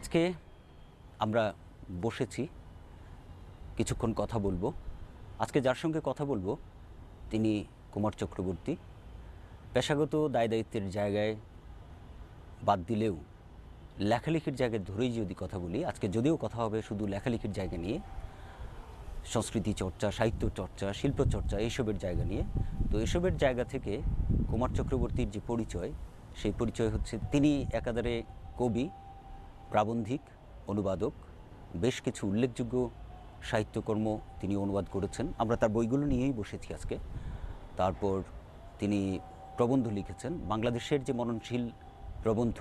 আজকে আমরা বসেছি, কিছুক্ষণ কথা বলব। আজকে যার সঙ্গে কথা বলব, তিনি কুমার চক্রবর্তী। পেশাগত দায় দায়িত্বের জায়গায় বাদ দিলেও লেখালেখির জায়গায় ধরেই যদি কথা বলি, আজকে যদিও কথা হবে শুধু লেখালেখির জায়গা নিয়ে, সংস্কৃতি চর্চা, সাহিত্য চর্চা, শিল্প চর্চা, এইসবের জায়গা নিয়ে, তো এসবের জায়গা থেকে কুমার চক্রবর্তীর যে পরিচয়, সেই পরিচয় হচ্ছে তিনি একাধারে কবি প্রাবন্ধিক, অনুবাদক, বেশ কিছু উল্লেখযোগ্য সাহিত্যকর্ম তিনি অনুবাদ করেছেন। আমরা তার বইগুলো নিয়েই বসেছি আজকে। তারপর তিনি প্রবন্ধ লিখেছেন। বাংলাদেশের যে মননশীল প্রবন্ধ,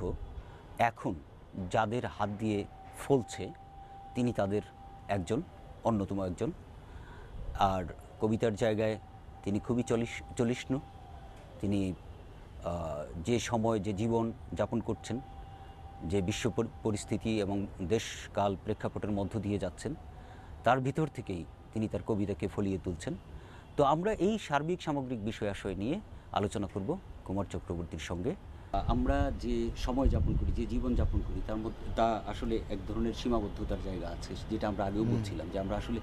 এখন যাদের হাত দিয়ে ফলছে, তিনি তাদের একজন, অন্যতম একজন। আর কবিতার জায়গায় তিনি খুবই চলিস চলিষ্ণু। তিনি যে সময়, যে জীবন যাপন করছেন যে বিশ্ব পরিস্থিতি এবং দেশকাল প্রেক্ষাপটের মধ্য দিয়ে যাচ্ছেন তার ভিতর থেকেই তিনি তার কবিতাকে ফলিয়ে তুলছেন। তো আমরা এই সার্বিক সামগ্রিক বিষয় আশয় নিয়ে আলোচনা করব কুমার চক্রবর্তীর সঙ্গে। আমরা যে সময় যাপন করি যে জীবন যাপন করি তার মধ্যে তা আসলে এক ধরনের সীমাবদ্ধতার জায়গা আছে যেটা আমরা আগেও বলছিলাম যে আমরা আসলে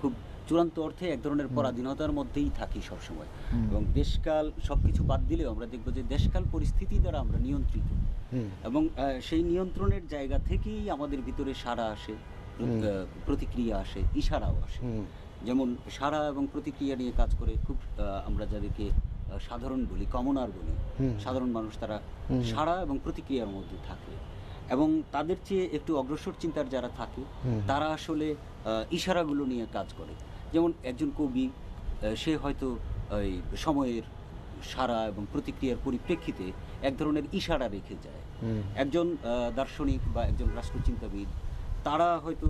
খুব চূড়ান্ত অর্থে এক ধরনের পরাধীনতার মধ্যেই থাকি সবসময়। এবং দেশকাল সব কিছু বাদ দিলেও আমরা দেখব যে দেশকাল পরিস্থিতি দ্বারা আমরা নিয়ন্ত্রিত। এবং সেই নিয়ন্ত্রণের জায়গা থেকেই আমাদের ভিতরে সারা আসে প্রতিক্রিয়া আসে ইশারাও আসে। যেমন সারা এবং প্রতিক্রিয়া নিয়ে কাজ করে খুব আমরা যাদেরকে সাধারণ বলি কমনার বলি সাধারণ মানুষ তারা সারা এবং প্রতিক্রিয়ার মধ্যে থাকে। এবং তাদের চেয়ে একটু অগ্রসর চিন্তার যারা থাকে তারা আসলে ইশারাগুলো নিয়ে কাজ করে। যেমন একজন কবি সে হয়তো ওই সময়ের সারা এবং প্রতিক্রিয়ার পরিপ্রেক্ষিতে এক ধরনের ইশারা রেখে যায়। একজন দার্শনিক বা একজন রাষ্ট্রচিন্তাবিদ তারা হয়তো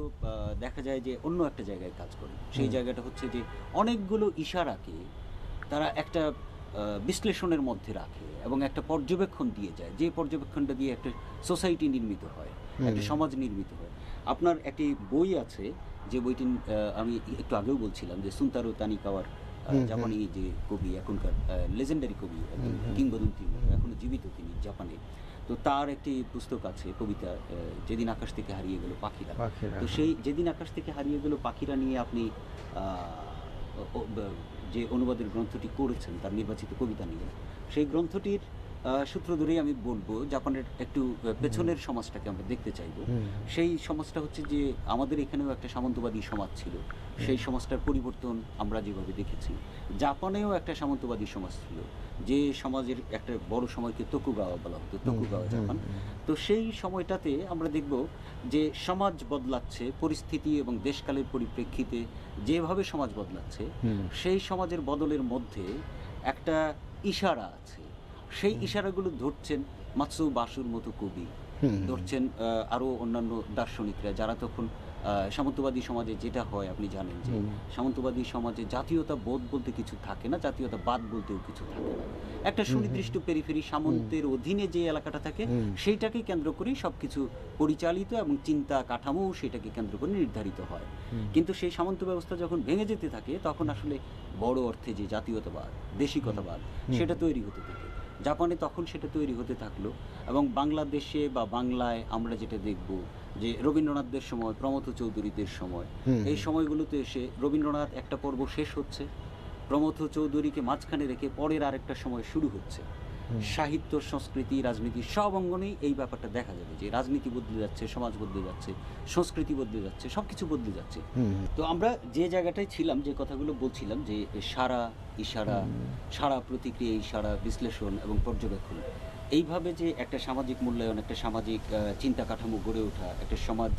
দেখা যায় যে অন্য একটা জায়গায় কাজ করে। সেই জায়গাটা হচ্ছে যে অনেকগুলো ইশারাকে তারা একটা বিশ্লেষণের মধ্যে রাখে এবং একটা পর্যবেক্ষণ দিয়ে যায়। যে পর্যবেক্ষণটা দিয়ে একটা সোসাইটি নির্মিত হয় একটা সমাজ নির্মিত হয়। আপনার একটি বই আছে যে বইটি আমি একটু আগেও বলছিলাম যে সুনতারু তানিকাওয়ার আহ, জাপানি যে কবি এখনকার লেজেন্ডারি কবি কিংবদন্তি এখনও জীবিত তিনি জাপানে। তো তার একটি পুস্তক আছে কবিতা যেদিন আকাশ থেকে হারিয়ে গেল পাখিরা। তো সেই যেদিন আকাশ থেকে হারিয়ে গেল পাখিরা নিয়ে আপনি আহ, যে অনুবাদের গ্রন্থটি করেছেন তার নির্বাচিত কবিতা নিয়ে সেই গ্রন্থটির সূত্র ধরেই আমি বলব জাপানের একটু পেছনের সমাজটাকে আমরা দেখতে চাইব সেই সমাজটা হচ্ছে যে আমাদের এখানেও একটা সামন্তবাদী সমাজ ছিল। সেই সমাজটার পরিবর্তন আমরা যেভাবে দেখেছি জাপানেও একটা সামন্তবাদী সমাজ ছিল যে সমাজের একটা বড় সময়কে তকুগাওয়া বলা হতো তকুগাওয়া জাপান। তো সেই সময়টাতে আমরা দেখব যে সমাজ বদলাচ্ছে পরিস্থিতি এবং দেশকালের পরিপ্রেক্ষিতে যেভাবে সমাজ বদলাচ্ছে সেই সমাজের বদলের মধ্যে একটা ইশারা আছে। সেই ইশারাগুলো ধরছেন মাৎসু বাসুর মতো কবি। ধরছেন আরও অন্যান্য দার্শনিকরা যারা তখন সামন্তবাদী সমাজে যেটা হয় আপনি জানেন যে সামন্তবাদী সমাজে জাতীয়তা বোধ বলতে কিছু থাকে না জাতীয়তা বাদ বলতেও কিছু থাকে না। একটা সুনির্দিষ্ট পেরিফেরি সামন্তের অধীনে যে এলাকাটা থাকে সেইটাকে কেন্দ্র করেই সবকিছু পরিচালিত এবং চিন্তা কাঠামো সেটাকে কেন্দ্র করে নির্ধারিত হয়। কিন্তু সেই সামন্ত ব্যবস্থা যখন ভেঙে যেতে থাকে তখন আসলে বড় অর্থে যে জাতীয়তাবাদ দেশিকতাবাদ সেটা তৈরি হতে থাকে। জাপানে তখন সেটা তৈরি হতে থাকল এবং বাংলাদেশে বা বাংলায় আমরা যেটা দেখব যে রবীন্দ্রনাথদের সময় প্রমথ চৌধুরীদের সময় এই সময়গুলোতে এসে রবীন্দ্রনাথ একটা পর্ব শেষ হচ্ছে প্রমথ চৌধুরীকে মাঝখানে রেখে পরের আরেকটা সময় শুরু হচ্ছে। সাহিত্য সংস্কৃতি রাজনীতি সব অঙ্গনেই এই ব্যাপারটা দেখা যাবে যে রাজনীতি বদলে যাচ্ছে সমাজ বদলে যাচ্ছে সংস্কৃতি বদলে যাচ্ছে সব কিছু বদলে যাচ্ছে। তো আমরা যে জায়গাটায় ছিলাম যে কথাগুলো বলছিলাম যে সারা ইশারা সারা প্রতিক্রিয়া ইশারা বিশ্লেষণ এবং পর্যবেক্ষণ। এইভাবে যে একটা সামাজিক মূল্যায়ন একটা সামাজিক চিন্তা কাঠামো গড়ে ওঠা একটা সমাজ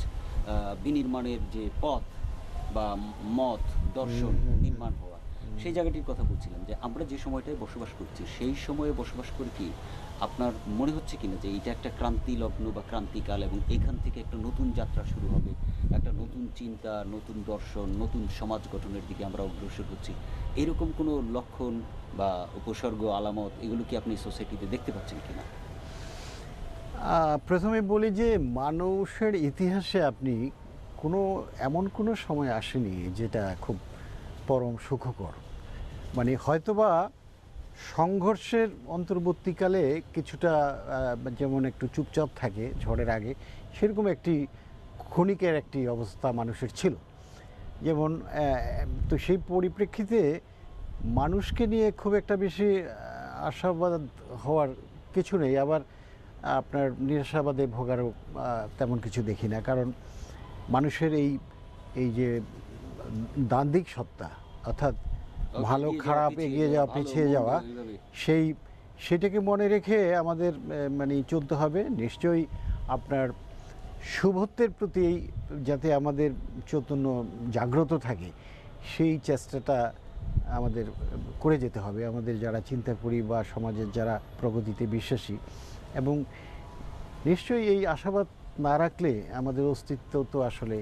বিনির্মাণের যে পথ বা মত দর্শন নির্মাণ হওয়া সেই জায়গাটির কথা বলছিলাম যে আমরা যে সময়টায় বসবাস করছি সেই সময়ে বসবাস করে কি আপনার মনে হচ্ছে কিনা যে এটা একটা ক্রান্তি লগ্ন বা ক্রান্তিকাল এবং এখান থেকে একটা নতুন যাত্রা শুরু হবে? নতুন চিন্তা, নতুন দর্শন, নতুন সমাজ গঠনের দিকে আমরা অগ্রসর হচ্ছি। এরকম কোনো লক্ষণ বা উপসর্গ, আলামত এগুলো কি আপনি সোসাইটিতে দেখতে পাচ্ছেন কিনা? প্রথমে বলি যে মানুষের ইতিহাসে আপনি কোনো, এমন কোনো সময় আসেনি যেটা খুব পরম সুখকর। মানে হয়তোবা সংঘর্ষের অন্তর্বর্তীকালে কিছুটা যেমন একটু চুপচাপ থাকে ঝড়ের আগে, সেরকম একটি ক্ষণিকের একটি অবস্থা মানুষের ছিল। যেমন তো সেই পরিপ্রেক্ষিতে মানুষকে নিয়ে খুব একটা বেশি আশাবাদ হওয়ার কিছু নেই। আবার আপনার নিরাশাবাদে ভোগারও তেমন কিছু দেখি না। কারণ মানুষের এই এই যে দান্দিক সত্তা অর্থাৎ ভালো খারাপ এগিয়ে যাওয়া, যাওয়া পিছিয়ে যাওয়া সেই সেটাকে মনে রেখে আমাদের মানে চলতে হবে। নিশ্চয়ই আপনার শুভত্বের প্রতি যাতে আমাদের চৈতন্য জাগ্রত থাকে, সেই চেষ্টাটা আমাদের করে যেতে হবে। আমাদের যারা চিন্তা করি বা সমাজের যারা প্রগতিতে বিশ্বাসী এবং নিশ্চয়ই এই আশাবাদ না রাখলে আমাদের অস্তিত্ব তো আসলে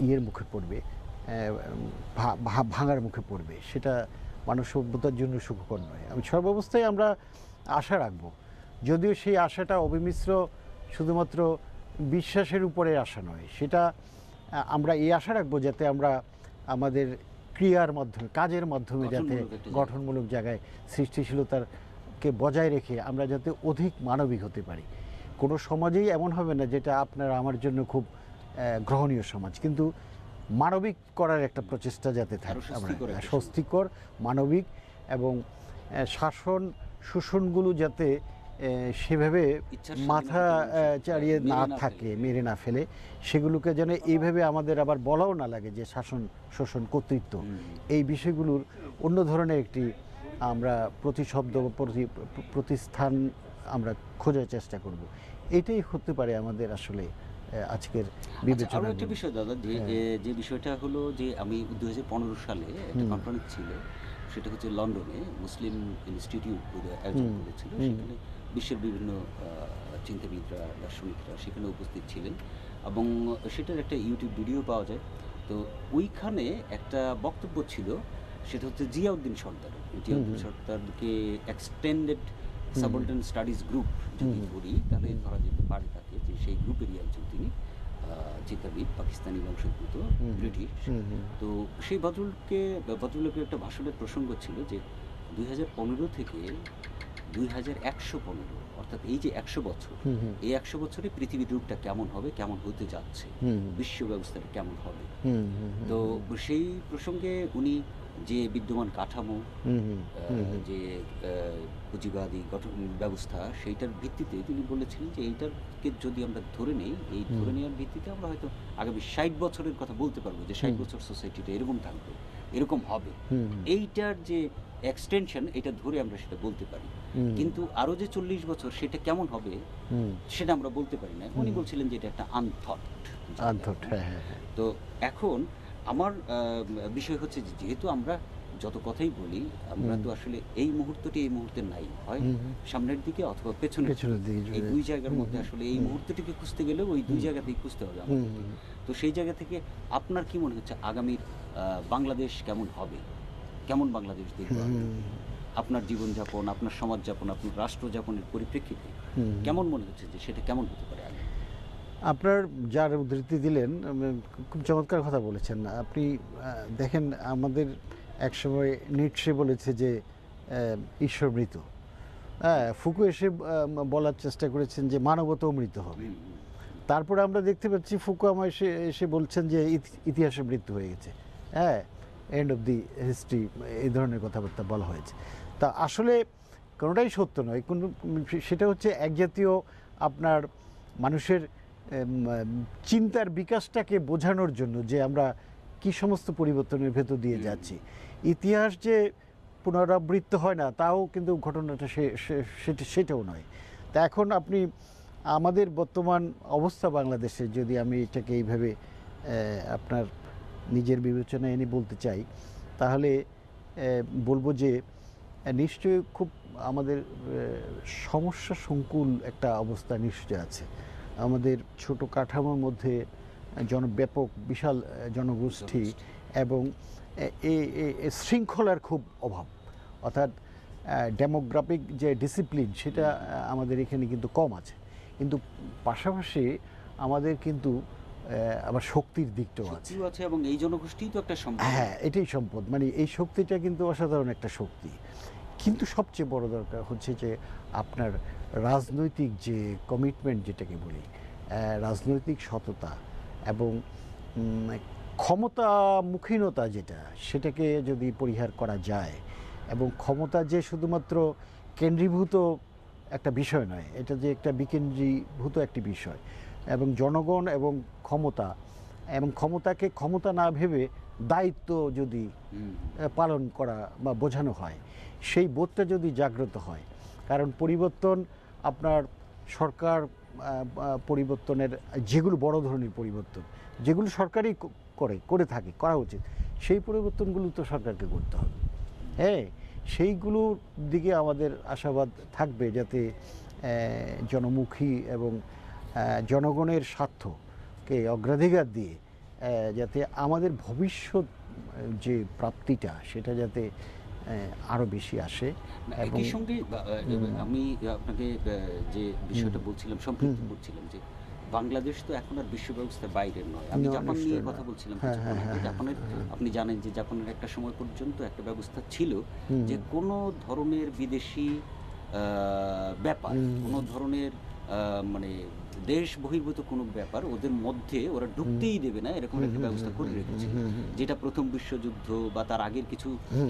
ইয়ের মুখে পড়বে ভাঙার মুখে পড়বে। সেটা মানব সভ্যতার জন্য সুখকর নয়। আমি সর্বাবস্থায় আমরা আশা রাখব। যদিও সেই আশাটা অবিমিশ্র, শুধুমাত্র বিশ্বাসের উপরে আশা নয়। সেটা আমরা এই আশা রাখব যাতে আমরা আমাদের ক্রিয়ার মাধ্যমে কাজের মাধ্যমে যাতে গঠনমূলক জায়গায় সৃষ্টিশীলতারকে বজায় রেখে আমরা যাতে অধিক মানবিক হতে পারি। কোনো সমাজেই এমন হবে না যেটা আপনার আমার জন্য খুব গ্রহণীয় সমাজ। কিন্তু মানবিক করার একটা প্রচেষ্টা যাতে থাকে আমরা স্বস্তিকর মানবিক এবং শাসন শোষণগুলো যাতে সেভাবে মাথা চালিয়ে না থাকে মেরে না ফেলে। সেগুলোকে যেন এইভাবে আমাদের আবার বলাও না লাগে যে শাসন শোষণ কর্তৃত্ব। এই বিষয়গুলোর অন্য ধরনের একটি আমরা প্রতিশব্দ প্রতি প্রতিস্থান আমরা খোঁজার চেষ্টা করব। এটাই হতে পারে আমাদের আসলে আজকের আচ্ছা, বিবেচনা একটা বিষয় দাদা যে হ্যাঁ। যে বিষয়টা হলো যে আমি দুই হাজার পনেরো সালে একটা। কনফারেন্স ছিল সেটা হচ্ছে লন্ডনে মুসলিম ইনস্টিটিউট বলে আয়োজন করেছিল সেখানে বিশ্বের বিভিন্ন চিন্তাবিদরা দার্শনিকরা সেখানে উপস্থিত ছিলেন এবং সেটার একটা ইউটিউব ভিডিও পাওয়া যায়। তো ওইখানে একটা বক্তব্য ছিল সেটা হচ্ছে জিয়াউদ্দিন সর্দার। জিয়াউদ্দিন সর্দারকে এক্সটেন্ডেড সাবল্টেন স্টাডিজ গ্রুপ যদি। ধরি তাহলে ধরা যেতে পারে তাকে যে সেই গ্রুপেরই একজন তিনি। চিন্তাবিদ পাকিস্তানি বংশোদ্ভূত। ব্রিটিশ। তো সেই ভদ্রলোককে ভদ্রলোকের একটা ভাষণের প্রসঙ্গ ছিল যে দুই পনেরো থেকে দুই হাজার একশো পনেরো অর্থাৎ এই যে একশো বছর। এই একশো বছরে পৃথিবীর রূপটা কেমন হবে কেমন হতে যাচ্ছে বিশ্ব ব্যবস্থাটা কেমন হবে তো সেই প্রসঙ্গে উনি যে বিদ্যমান কাঠামো। যে পুঁজিবাদী গঠন ব্যবস্থা সেইটার ভিত্তিতে তিনি বলেছিলেন যে এইটাকে যদি আমরা ধরে নেই এই ধরে নেওয়ার ভিত্তিতে আমরা হয়তো আগামী ষাট বছরের কথা বলতে পারব যে ষাট। বছর সোসাইটিটা এরকম থাকবে এরকম হবে। এইটার যে এক্সটেনশন এটা ধরে আমরা সেটা বলতে পারি। কিন্তু আরও যে চল্লিশ বছর সেটা কেমন হবে সেটা আমরা বলতে পারি না। উনি বলছিলেন যে এটা একটা আনথট আনথট, হ্যাঁ, হ্যাঁ, হ্যাঁ। তো এখন আমার বিষয় হচ্ছে যেহেতু আমরা যত কথাই বলি আমরা তো আসলে এই মুহূর্তটি এই মুহূর্তে নাই হয়। সামনের দিকে অথবা পেছনের দিকে। এই দুই জায়গার মধ্যে আসলে এই মুহূর্তটিকে খুঁজতে গেলে ওই দুই জায়গাতেই খুঁজতে হবে। তো সেই জায়গা থেকে আপনার কি মনে হচ্ছে আগামীর আহ, বাংলাদেশ কেমন হবে? কেমন বাংলাদেশ দেখব আপনার জীবনযাপন আপনার সমাজযাপন আপনার রাষ্ট্রযাপনের পরিপ্রেক্ষিতে। কেমন মনে হচ্ছে যে সেটা কেমন হতে পারে আগে? আপনার যার উদ্ধৃতি দিলেন খুব চমৎকার কথা বলেছেন। আপনি দেখেন আমাদের একসময় নিটসে বলেছে যে ঈশ্বর মৃত। হ্যাঁ ফুকু এসে বলার চেষ্টা করেছেন যে মানবতাও মৃত হবে। তারপরে আমরা দেখতে পাচ্ছি ফুকুয়ামা এসে এসে বলছেন যে ইতি- ইতিহাসে মৃত্যু হয়ে গেছে। হ্যাঁ এন্ড অফ দি হিস্ট্রি এই ধরনের কথাবার্তা বলা হয়েছে। তা আসলে কোনোটাই সত্য নয়। কোনো সেটা হচ্ছে এক জাতীয় আপনার মানুষের চিন্তার বিকাশটাকে বোঝানোর জন্য যে আমরা কি সমস্ত পরিবর্তনের ভেতর দিয়ে যাচ্ছি। ইতিহাস যে পুনরাবৃত্ত হয় না তাও কিন্তু ঘটনাটা সেটা সেটাও নয়। তা এখন আপনি আমাদের বর্তমান অবস্থা বাংলাদেশে যদি আমি এটাকে এইভাবে আপনার নিজের বিবেচনায় এনে বলতে চাই তাহলে বলব যে নিশ্চয়ই খুব আমাদের সমস্যা সংকুল একটা অবস্থা নিশ্চয় আছে। আমাদের ছোট কাঠামোর মধ্যে জন ব্যাপক বিশাল জনগোষ্ঠী এবং এ- শৃঙ্খলার খুব অভাব। অর্থাৎ ডেমোগ্রাফিক যে ডিসিপ্লিন সেটা আমাদের এখানে কিন্তু কম আছে। কিন্তু পাশাপাশি আমাদের কিন্তু আবার শক্তির দিকটাও আছে। আছে এবং এই জনগোষ্ঠীই তো একটা সম্পদ। হ্যাঁ এটাই সম্পদ। মানে এই শক্তিটা কিন্তু অসাধারণ একটা শক্তি। কিন্তু সবচেয়ে বড় দরকার হচ্ছে যে আপনার রাজনৈতিক যে কমিটমেন্ট যেটাকে বলি রাজনৈতিক সততা এবং উম, ক্ষমতামুখীনতা যেটা সেটাকে যদি পরিহার করা যায় এবং ক্ষমতা যে শুধুমাত্র কেন্দ্রীভূত একটা বিষয় নয় এটা যে একটা বিকেন্দ্রীভূত একটি বিষয় এবং জনগণ এবং ক্ষমতা এবং ক্ষমতাকে ক্ষমতা না ভেবে দায়িত্ব যদি পালন করা বা বোঝানো হয় সেই বোধটা যদি জাগ্রত হয় কারণ পরিবর্তন আপনার সরকার পরিবর্তনের যেগুলো বড় ধরনের পরিবর্তন যেগুলো সরকারই করে করে থাকে করা উচিত সেই পরিবর্তনগুলো তো সরকারকে করতে হবে। হ্যাঁ সেইগুলোর দিকে আমাদের আশাবাদ থাকবে যাতে জনমুখী এবং জনগণের স্বার্থকে অগ্রাধিকার দিয়ে যাতে আমাদের ভবিষ্যৎ যে প্রাপ্তিটা সেটা যাতে আরও বেশি আসে একই সঙ্গে আমি আপনাকে যে বিষয়টা বলছিলাম সম্পৃক্ত করছিলাম যে বাংলাদেশ তো এখন আর বিশ্ব ব্যবস্থার বাইরের নয়। আমি জাপান নিয়ে কথা বলছিলাম হ্যাঁ, হ্যাঁ। হ্যাঁ, জাপানের আপনি জানেন যে জাপানের একটা সময় পর্যন্ত একটা ব্যবস্থা ছিল যে কোনো ধরনের বিদেশি ব্যাপার কোনো ধরনের মানে দেশ বহির্ভূত কোনো ব্যাপার ওদের মধ্যে ওরা ঢুকতেই দেবে না এরকম একটা ব্যবস্থা করে রেখেছে। যেটা প্রথম বিশ্বযুদ্ধ বা তার আগের কিছু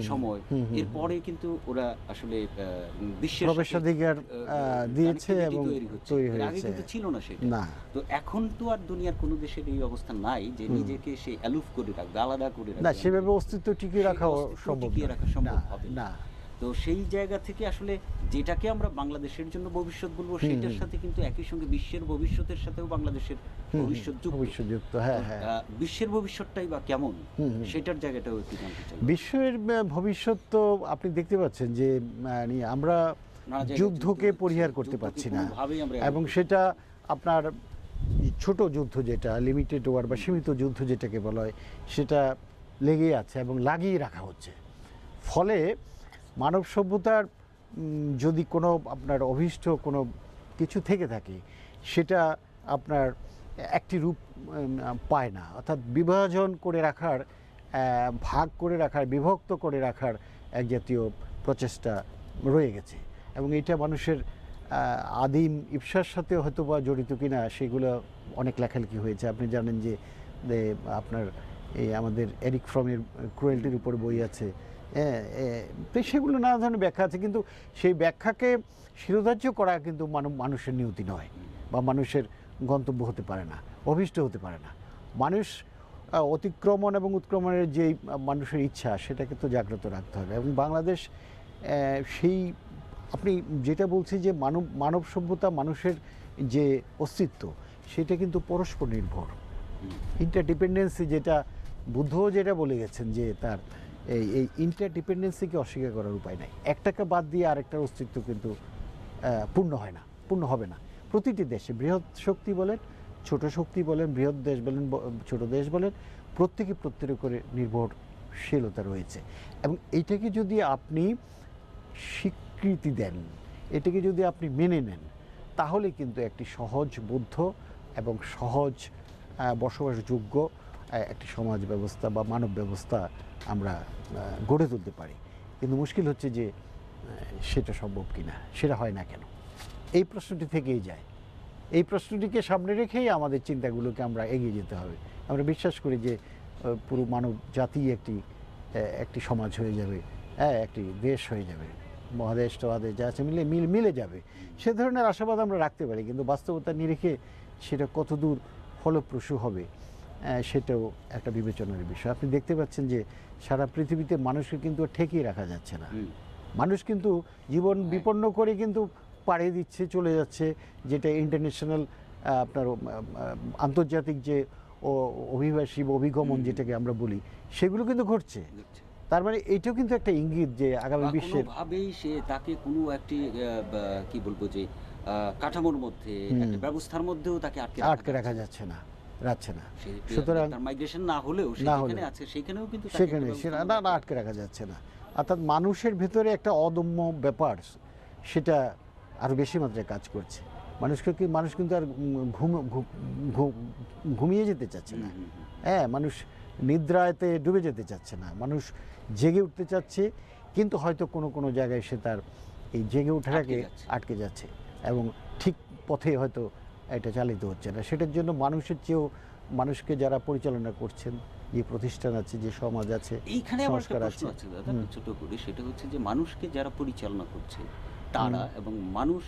সময় এরপরে কিন্তু ওরা আসলে বিশ্বের প্রবেশাধিকার, দিয়েছে এবং তৈরি হচ্ছে। আগে হয়েছে। কিন্তু ছিল না সেটা। তো এখন তো আর দুনিয়ার কোনো দেশের এই অবস্থা নাই যে নিজেকে সে অ্যালুফ করে রাখবে আলাদা করে রাখবে। না সেভাবে অস্তিত্ব টিকিয়ে রাখা সম্ভব টিকিয়ে রাখা সম্ভব হবে না। তো সেই জায়গা থেকে আসলে যেটাকে আমরা বাংলাদেশের জন্য ভবিষ্যৎ বলব সেটার সাথে কিন্তু একই সঙ্গে বিশ্বের ভবিষ্যতের সাথেও বাংলাদেশের ভবিষ্যৎ যুক্ত। হ্যাঁ হ্যাঁ। বিশ্বের ভবিষ্যৎটাই বা কেমন সেটার জায়গাটাও একটু জানতে চাই। বিশ্বের ভবিষ্যৎ তো আপনি দেখতে পাচ্ছেন যে মানে আমরা যুদ্ধকে পরিহার করতে পারছি না। এবং সেটা আপনার ছোট যুদ্ধ যেটা লিমিটেড ওয়ার বা সীমিত যুদ্ধ যেটাকে বলা হয় সেটা লেগে আছে এবং লাগিয়ে রাখা হচ্ছে। ফলে মানব সভ্যতার যদি কোনো আপনার অভীষ্ট কোনো কিছু থেকে থাকে, সেটা আপনার একটি রূপ পায় না। অর্থাৎ বিভাজন করে রাখার ভাগ করে রাখার, বিভক্ত করে রাখার এক জাতীয় প্রচেষ্টা রয়ে গেছে। এবং এটা মানুষের আদিম ইপসার সাথে হয়তো বা জড়িত কিনা, সেগুলো অনেক লেখালেখি হয়েছে। আপনি জানেন যে আপনার এই আমাদের এরিক ফ্রমের, ক্রুয়েলটির উপর বই আছে। তো সেগুলো নানা ধরনের ব্যাখ্যা আছে কিন্তু সেই ব্যাখ্যাকে শিরোধার্য করা কিন্তু মানব মানুষের নিয়তি নয় বা মানুষের গন্তব্য হতে পারে না অভীষ্ট হতে পারে না। মানুষ অতিক্রমণ এবং উৎক্রমণের যে মানুষের ইচ্ছা সেটাকে তো জাগ্রত রাখতে হবে। এবং বাংলাদেশ সেই আপনি যেটা বলছি যে মানব মানব সভ্যতা মানুষের যে অস্তিত্ব সেটা কিন্তু পরস্পর নির্ভর। ইন্টারডিপেন্ডেন্সি যেটা বুদ্ধও যেটা বলে গেছেন যে তার এই এই ইন্টারডিপেন্ডেন্সিকে অস্বীকার করার উপায় নাই। একটাকে বাদ দিয়ে আরেকটার অস্তিত্ব কিন্তু পূর্ণ হয় না, পূর্ণ হবে না। প্রতিটি দেশে বৃহৎ শক্তি বলেন, ছোট শক্তি বলেন, বৃহৎ দেশ বলেন ছোট দেশ বলেন, প্রত্যেকে প্রত্যেকের করে নির্ভরশীলতা রয়েছে। এবং এইটাকে যদি আপনি স্বীকৃতি দেন, এটাকে যদি আপনি মেনে নেন, তাহলে কিন্তু একটি সহজ বুদ্ধ এবং সহজ বসবাসযোগ্য একটি সমাজ ব্যবস্থা বা মানব ব্যবস্থা আমরা গড়ে তুলতে পারি। কিন্তু মুশকিল হচ্ছে যে সেটা সম্ভব কি না সেটা হয় না কেন? এই প্রশ্নটি থেকেই যায়। এই প্রশ্নটিকে সামনে রেখেই আমাদের চিন্তাগুলোকে আমরা এগিয়ে যেতে হবে। আমরা বিশ্বাস করি যে পুরো মানব জাতি একটি একটি সমাজ হয়ে যাবে হ্যাঁ একটি দেশ হয়ে যাবে। মহাদেশ, টহাদেশ, যা আছে মিলে, মিল, মিলে যাবে। সে ধরনের আশাবাদ আমরা রাখতে পারি, কিন্তু বাস্তবতা নিরিখে সেটা কতদূর ফলপ্রসূ হবে? সেটাও একটা বিবেচনার বিষয়। আপনি দেখতে পাচ্ছেন যে সারা পৃথিবীতে মানুষকে কিন্তু ঠেকিয়ে রাখা যাচ্ছে না। মানুষ কিন্তু জীবন বিপন্ন করে কিন্তু পাড়িয়ে দিচ্ছে চলে যাচ্ছে যেটা ইন্টারন্যাশনাল আপনার আন্তর্জাতিক যে অভিবাসী বা অভিগমন যেটাকে আমরা বলি সেগুলো কিন্তু ঘটছে। তার মানে এইটাও কিন্তু একটা ইঙ্গিত যে আগামী বা বিশ্বের কোনোভাবেই সে তাকে কোনো একটি কি বলব যে কাঠামোর মধ্যে ব্যবস্থার মধ্যেও তাকে আটকে আটকে রাখা যাচ্ছে না। রাখছে না। সুতরাং মাইগ্রেশন না হলেও না হলেও। আছে সেখানেও কিন্তু সেখানে সেটা না না আটকে রাখা যাচ্ছে না। অর্থাৎ মানুষের ভেতরে একটা অদম্য ব্যাপার সেটা আরও বেশি মাত্রায় কাজ করছে। মানুষকে কি মানুষ কিন্তু আর ঘুম ঘুমিয়ে যেতে চাচ্ছে না। হ্যাঁ মানুষ নিদ্রায়তে ডুবে যেতে চাচ্ছে না। মানুষ জেগে উঠতে চাচ্ছে কিন্তু হয়তো কোনো কোনো জায়গায় সে তার এই জেগে ওঠাটাকে আটকে যাচ্ছে। আটকে যাচ্ছে। এবং ঠিক পথে হয়তো এটা চালিত হচ্ছে না। সেটার জন্য মানুষের চেয়েও মানুষকে যারা পরিচালনা করছেন যে প্রতিষ্ঠান আছে যে সমাজ আছে এইখানে আমার একটা সংস্কার প্রশ্ন আছে। দাদা ছোট করে। সেটা হচ্ছে যে মানুষকে যারা পরিচালনা করছে তারা এবং মানুষ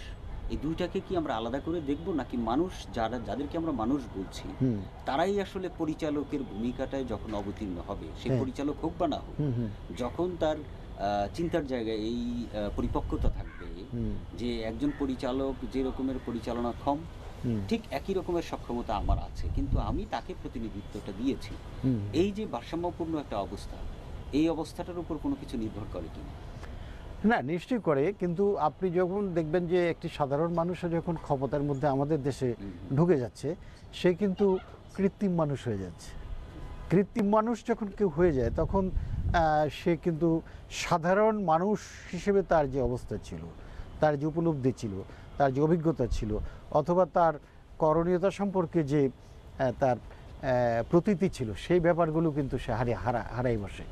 এই দুইটাকে কি আমরা আলাদা করে দেখব? নাকি মানুষ যারা যাদেরকে আমরা মানুষ বলছি তারাই আসলে পরিচালকের ভূমিকাটায় যখন অবতীর্ণ হবে সে হ্যাঁ। পরিচালক হোক বা না হোক যখন তার চিন্তার জায়গায় এই পরিপক্কতা থাকবে যে একজন পরিচালক যে রকমের পরিচালনা ক্ষম ঠিক একই রকমের সক্ষমতা আমার আছে কিন্তু আমি তাকে প্রতিনিধিত্বটা দিয়েছি। এই যে ভারসাম্যপূর্ণ একটা অবস্থা এই অবস্থাটার উপর কোনো কিছু নির্ভর করে কি না নিশ্চয়ই করে কিন্তু আপনি যখন দেখবেন যে একটি সাধারণ মানুষও যখন ক্ষমতার মধ্যে আমাদের দেশে ঢুকে যাচ্ছে সে কিন্তু কৃত্রিম মানুষ হয়ে যাচ্ছে। কৃত্রিম মানুষ যখন কেউ হয়ে যায় তখন সে কিন্তু সাধারণ মানুষ হিসেবে তার যে অবস্থা ছিল তার যে উপলব্ধি ছিল তার যে অভিজ্ঞতা ছিল অথবা তার করণীয়তা সম্পর্কে যে তার প্রতীতি ছিল, সেই ব্যাপারগুলো কিন্তু সে হারিয়ে, হারা, হারাই বসে।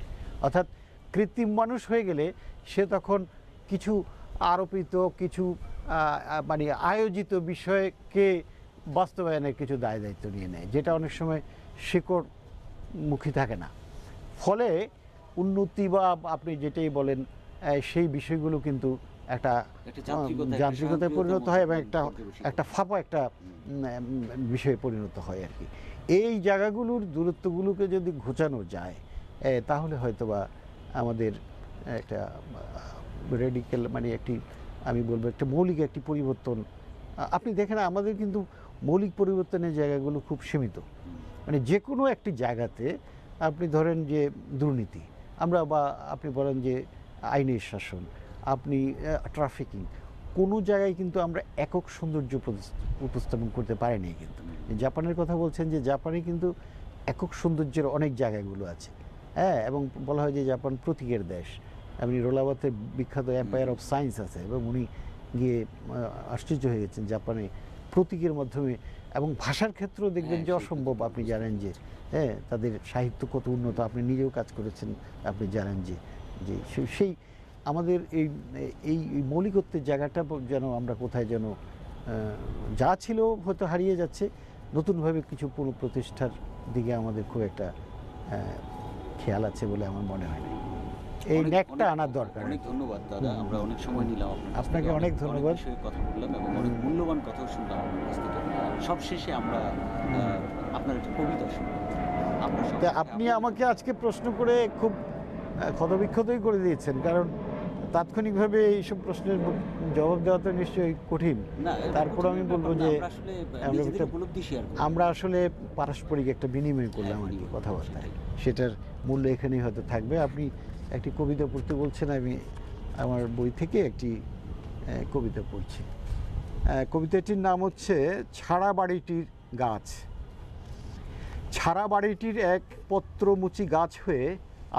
অর্থাৎ কৃত্রিম মানুষ হয়ে গেলে সে তখন কিছু আরোপিত, কিছু মানে আয়োজিত বিষয়কে বাস্তবায়নের কিছু দায় দায়িত্ব নিয়ে নেয়, যেটা অনেক সময় শিকড় মুখী থাকে না। ফলে উন্নতি বা আপনি যেটাই বলেন সেই বিষয়গুলো কিন্তু একটা একটা যান্ত্রিকতা, একটা যান্ত্রিকতায় পরিণত হয় এবং একটা একটা ফাঁপা একটা বিষয়ে পরিণত হয় আর কি। এই জায়গাগুলোর দূরত্বগুলোকে যদি ঘোচানো যায় তাহলে হয়তো বা আমাদের একটা রেডিক্যাল মানে একটি আমি বলব একটা মৌলিক একটি পরিবর্তন আপনি দেখেন আমাদের কিন্তু মৌলিক পরিবর্তনের জায়গাগুলো খুব সীমিত। মানে যে কোনো একটি জায়গাতে আপনি ধরেন যে দুর্নীতি আমরা বা আপনি বলেন যে আইনের শাসন আপনি ট্রাফিকিং কোনো জায়গায় কিন্তু আমরা একক সৌন্দর্য উপস্থাপন করতে পারিনি কিন্তু। জাপানের কথা বলছেন যে জাপানে কিন্তু একক সৌন্দর্যের অনেক জায়গাগুলো আছে। হ্যাঁ এবং বলা হয় যে জাপান প্রতীকের দেশ। আপনি রোলাবাতের বিখ্যাত এম্পায়ার অফ সায়েন্স আছে এবং উনি গিয়ে আশ্চর্য হয়ে গেছেন জাপানে প্রতীকের মাধ্যমে। এবং ভাষার ক্ষেত্রেও দেখবেন হ্যাঁ, যে অসম্ভব আপনি জানেন যে হ্যাঁ তাদের সাহিত্য কত উন্নত আপনি নিজেও কাজ করেছেন আপনি জানেন যে যে সেই আমাদের এই এই মৌলিকত্বের জায়গাটা যেন আমরা কোথায় যেন যা ছিল হয়তো হারিয়ে যাচ্ছে। নতুনভাবে কিছু পুনঃপ্রতিষ্ঠার দিকে আমাদের খুব একটা খেয়াল আছে বলে আমার মনে হয় না। এই ন্যাকটা আনার দরকার অনেক ধন্যবাদ দাদা। আমরা অনেক সময় নিলাম আপনাকে অনেক ধন্যবাদ। বিষয়ে কথা বললাম এবং অনেক মূল্যবান কথাও শুনলাম আপনার কাছ থেকে। সবশেষে আমরা আপনার একটা কবিতা শুনলাম আপনি- আমাকে আজকে প্রশ্ন করে খুব ক্ষতবিক্ষতই করে দিয়েছেন। কারণ তাৎক্ষণিকভাবে এইসব প্রশ্নের জবাব দেওয়া তো নিশ্চয়ই কঠিন। তারপর আমি বলব যে আমরা আসলে পারস্পরিক একটা বিনিময় করলাম হ্যাঁ, আর কি বিনিময়, কথাবার্তায়। সেটার মূল্য এখানেই হয়তো থাকবে। আপনি একটি কবিতা পড়তে বলছেন আমি আমার বই থেকে একটি কবিতা পড়ছি। কবিতাটির নাম হচ্ছে ছাড়া বাড়িটির গাছ। ছাড়া বাড়িটির এক পত্রমুচি গাছ হয়ে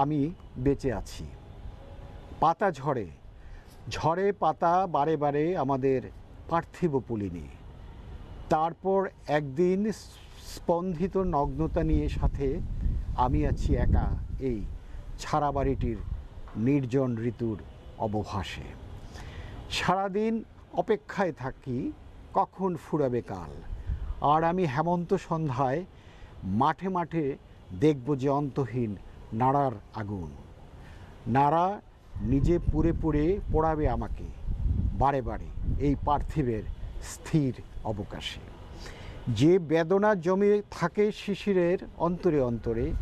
আমি বেঁচে আছি। পাতা ঝরে। ঝড়ে পাতা বারে বারে আমাদের পার্থিব পুলিনে। তারপর একদিন স্পন্দিত নগ্নতা নিয়ে সাথে আমি আছি একা এই ছাড়া বাড়িটির নির্জন ঋতুর অবভাসে। সারাদিন অপেক্ষায় থাকি, কখন ফুরাবে কাল? আর আমি হেমন্ত সন্ধ্যায় মাঠে মাঠে দেখব যে অন্তহীন নাড়ার আগুন। নাড়া নিজে পুড়ে পুড়ে পড়াবে আমাকে, বারে বারে এই পার্থিবের স্থির অবকাশে। যে বেদনা জমে থাকে শিশিরের অন্তরে অন্তরে,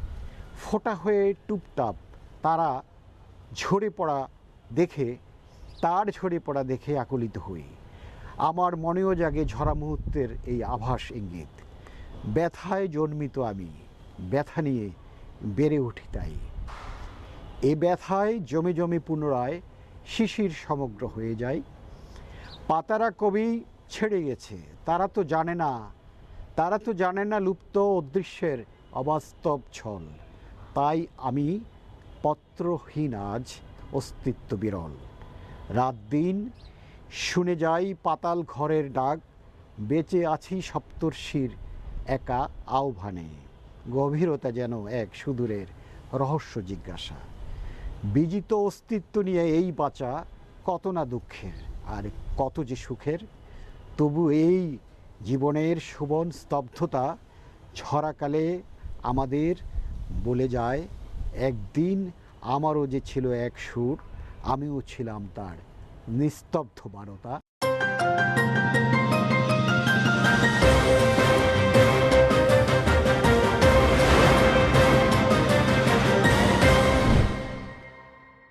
ফোটা হয়ে টুপটাপ তারা ঝরে পড়া দেখে, তার ঝরে পড়া দেখে আকুলিত হই। আমার মনেও জাগে ঝরা মুহূর্তের এই আভাস ইঙ্গিত। ব্যথায় জন্মিত আমি, ব্যথা নিয়ে বেড়ে উঠি তাই। এ ব্যথায় জমে জমে পুনরায় শিশির সমগ্র হয়ে যায়। পাতারা কবি ছেড়ে গেছে। তারা তো জানে না, তারা তো জানে না লুপ্ত অদৃশ্যের অবাস্তব ছল। তাই আমি পত্রহীন আজ অস্তিত্ব বিরল। রাত দিন শুনে যাই পাতাল ঘরের ডাক, বেঁচে আছি সপ্তর্ষির একা আহ্বানে। গভীরতা যেন এক সুদূরের রহস্য জিজ্ঞাসা। বিজিত অস্তিত্ব নিয়ে এই বাঁচা কত না দুঃখের, আর কত যে সুখের, তবু এই জীবনের সুবন স্তব্ধতা ছড়াকালে আমাদের বলে যায়, একদিন আমারও যে ছিল এক সুর, আমিও ছিলাম তার নিস্তব্ধ বারতা।